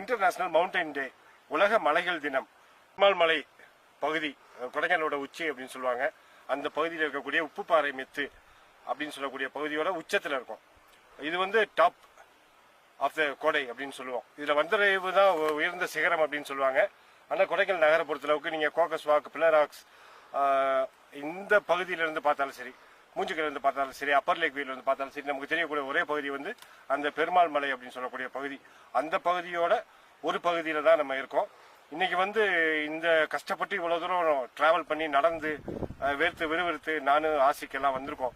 International mountain டே உலக மலைகள் தினம். பெருமாள் மலை பகுதி கொடைக்கானலோட உச்சி அப்படின்னு சொல்லுவாங்க. அந்த பகுதியில் இருக்கக்கூடிய உப்புப்பாறை மெத்து அப்படின்னு சொல்லக்கூடிய பகுதியோட உச்சத்தில் இருக்கும். இது வந்து டாப் ஆஃப் த கோடை அப்படின்னு சொல்லுவோம். இதில் வந்தரைவு தான் உயர்ந்த சிகரம் அப்படின்னு சொல்லுவாங்க. ஆனால் கொடைக்கானல் நகரை பொறுத்தளவுக்கு நீங்கள் கோக்கஸ் வாக் பிளராக்ஸ் இந்த பகுதியில இருந்து பார்த்தாலும் சரி. மூஞ்சிக்கல வந்து பார்த்தாலும் சரி அப்பர் லேக் வியூல வந்து பார்த்தாலும் சரி நமக்கு தெரியக்கூடிய ஒரே பகுதி வந்து அந்த பெருமாள் மலை அப்படின்னு சொல்லக்கூடிய பகுதி. அந்த பகுதியோட ஒரு பகுதியில் தான் நம்ம இருக்கோம். இன்னைக்கு வந்து இந்த கஷ்டப்பட்டு இவ்வளோ தூரம் ட்ராவல் பண்ணி நடந்து வெறுத்து வேர்த்து விறுவிறுத்து நானும் ஆசிக்கெல்லாம் வந்திருக்கோம்.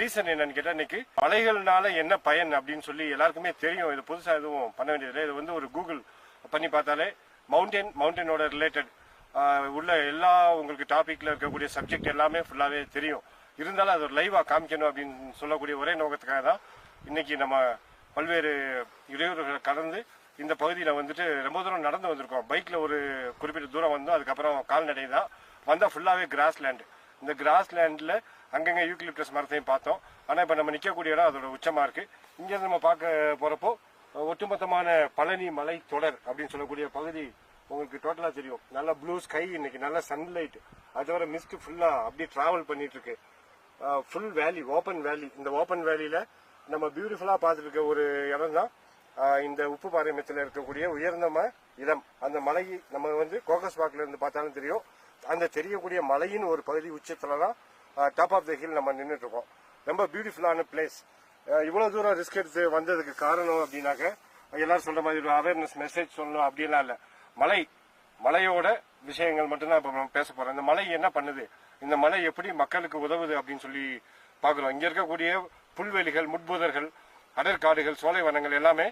ரீசன் என்னன்னு கேட்டால் இன்னைக்கு மலைகள்னால என்ன பயன் அப்படின்னு சொல்லி எல்லாருக்குமே தெரியும். இது புதுசாக எதுவும் பண்ண வேண்டியதில்லை. இது வந்து ஒரு கூகுள் பண்ணி பார்த்தாலே மவுண்டன் மவுண்டனோட ரிலேட்டட் உள்ள எல்லா உங்களுக்கு டாப்பிக்கில் இருக்கக்கூடிய சப்ஜெக்ட் எல்லாமே ஃபுல்லாகவே தெரியும். இருந்தாலும் அது ஒரு காமிக்கணும் அப்படின்னு சொல்லக்கூடிய ஒரே நோக்கத்துக்காக தான் இன்னைக்கு நம்ம பல்வேறு இடையூறுகளை கடந்து இந்த பகுதியில் வந்துட்டு ரொம்ப தூரம் நடந்து வந்திருக்கோம். பைக்கில் ஒரு குறிப்பிட்ட தூரம் வந்தோம். அதுக்கப்புறம் கால்நடை தான். வந்தால் ஃபுல்லாகவே கிராஸ் லேண்டு இந்த கிராஸ் லேண்டில் அங்கங்கே யூக்லிப்டஸ் மரத்தையும் பார்த்தோம். ஆனால் இப்போ நம்ம நிற்கக்கூடிய இடம் அதோட உச்சமாக இருக்குது இங்கேருந்து நம்ம பார்க்க போகிறப்போ ஒட்டுமொத்தமான பழனி மலை தொடர் அப்படின்னு சொல்லக்கூடிய பகுதி உங்களுக்கு டோட்டலாக தெரியும். நல்ல ப்ளூ ஸ்கை இன்னைக்கு நல்ல சன்லைட் அது தவிர மிஸ்ட் ஃபுல்லாக அப்படியே ட்ராவல் பண்ணிட்டு இருக்கு. ஃபுல் வேலி ஓப்பன் வேலி இந்த ஓப்பன் வேலியில் நம்ம பியூட்டிஃபுல்லாக பார்த்துருக்க ஒரு இடம் தான் இந்த உப்பு பாரம்பரியத்தில் இருக்கக்கூடிய உயர்ந்தம இடம். அந்த மலை நம்ம வந்து கோகஸ் வாக்ல இருந்து பார்த்தாலும் தெரியும். அந்த தெரியக்கூடிய மலையின் ஒரு பகுதி உச்சத்துல தான் டாப் ஆஃப் த ஹில் நம்ம நின்றுட்டு இருக்கோம் ரொம்ப பியூட்டிஃபுல்லான பிளேஸ் இவ்வளோ தூரம் ரிஸ்க் எடுத்து வந்ததுக்கு காரணம் அப்படின்னாக்க எல்லாரும் சொல்ற மாதிரி ஒரு அவேர்னஸ் மெசேஜ் சொல்லணும் அப்படின்லாம் இல்லை. மலை மலையோட விஷயங்கள் மட்டும்தான் இப்போ நம்ம பேச போகிறோம் இந்த மலை என்ன பண்ணுது? இந்த மலை எப்படி மக்களுக்கு உதவுது அப்படின்னு சொல்லி பார்க்குறோம். இங்கே இருக்கக்கூடிய புல்வெளிகள் முட்புதர்கள் அடற்காடுகள் சோலை வனங்கள் எல்லாமே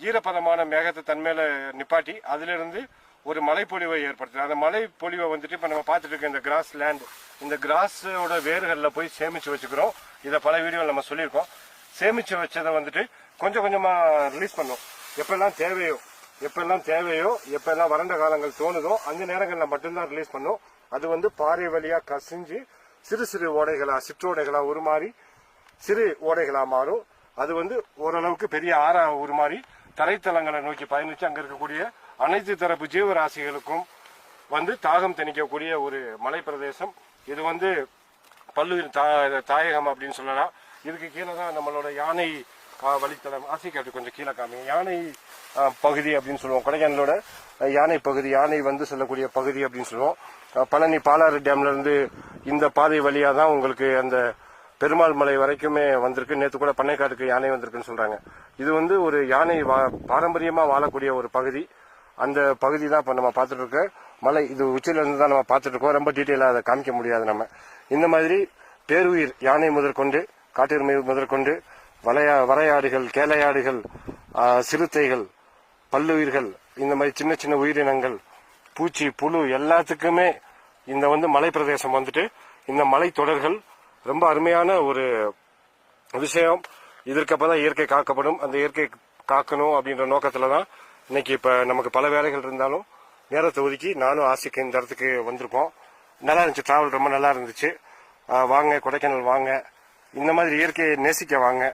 ஈரப்பதமான மேகத்தை தன்மேல நிப்பாட்டி அதிலிருந்து ஒரு மலைப்பொழிவை ஏற்படுத்துது. அந்த மலைப்பொழிவை வந்துட்டு இப்போ நம்ம பார்த்துட்டு இருக்க இந்த கிராஸ் லேண்ட் இந்த கிராஸோட வேர்களில் போய் சேமித்து வச்சுக்கிறோம். இதை பல வீடியோவில் நம்ம சொல்லியிருக்கோம். சேமித்து வச்சதை வந்துட்டு கொஞ்சம் கொஞ்சமாக ரிலீஸ் பண்ணும். எப்பெல்லாம் தேவையோ எப்பெல்லாம் தேவையோ எப்பெல்லாம் வறண்ட காலங்கள் தோணுதோ அந்த நேரங்களில் மட்டும்தான் ரிலீஸ் பண்ணும். அது வந்து பாறை வழியாக கசிஞ்சு சிறு சிறு ஓடைகளாக சிற்றோடைகளாக உருமாறி சிறு ஓடைகளாக மாறும். அது வந்து ஓரளவுக்கு பெரிய ஆறா உருமாறி தரைத்தலங்களை நோக்கி பயணித்து அங்கே இருக்கக்கூடிய அனைத்து தரப்பு ஜீவராசிகளுக்கும் வந்து தாகம் தணிக்கக்கூடிய ஒரு மலை பிரதேசம் இது வந்து பல்லுயிர் தா- தாயகம் அப்படின்னு சொல்லலாம். இதுக்கு கீழே தான் நம்மளோட யானை வழித்தடம் ஆசிக்காட்டு கொஞ்சம் கீழே காமி யானை பகுதி அப்படின்னு சொல்லுவோம். கொடைக்கானலோட யானை பகுதி யானை வந்து செல்லக்கூடிய பகுதி அப்படின்னு சொல்லுவோம். பழனி பாலாறு டேம்ல இருந்து இந்த பாதை வழியா தான் உங்களுக்கு அந்த பெருமாள் மலை வரைக்குமே வந்திருக்கு. நேற்று கூட பண்ணைக்காட்டுக்கு யானை வந்திருக்குன்னு சொல்றாங்க. இது வந்து ஒரு யானை வா- பாரம்பரியமா வாழக்கூடிய ஒரு பகுதி. அந்த பகுதி தான் இப்போ நம்ம பார்த்துட்டு இருக்க மலை இது உச்சியில இருந்து தான் நம்ம பார்த்துட்டு இருக்கோம் ரொம்ப டீட்டெயிலாக அதை காமிக்க முடியாது நம்ம. இந்த மாதிரி பேருயிர் யானை முதற்கொண்டு காட்டெருமை முதற்கொண்டு வளையா வரையாடுகள் கேளையாடுகள் சிறுத்தைகள் பல்லுயிர்கள் இந்த மாதிரி சின்ன சின்ன உயிரினங்கள் பூச்சி புழு எல்லாத்துக்குமே இந்த வந்து மலை பிரதேசம் வந்துட்டு இந்த மலை தொடர்கள் ரொம்ப அருமையான ஒரு விஷயம். இதற்கப்பதான் இயற்கை காக்கப்படும். அந்த இயற்கை காக்கணும் அப்படின்ற நோக்கத்துல தான் இன்னைக்கு இப்ப நமக்கு பல வேலைகள் இருந்தாலும் நேரத்தை ஒதுக்கி நானும் ஆசைக்கு இந்த இடத்துக்கு வந்திருக்கோம். நல்லா இருந்துச்சு. டிராவல் ரொம்ப நல்லா இருந்துச்சு. வாங்க கொடைக்கானல் வாங்க. இந்த மாதிரி இயற்கையை நேசிக்க வாங்க.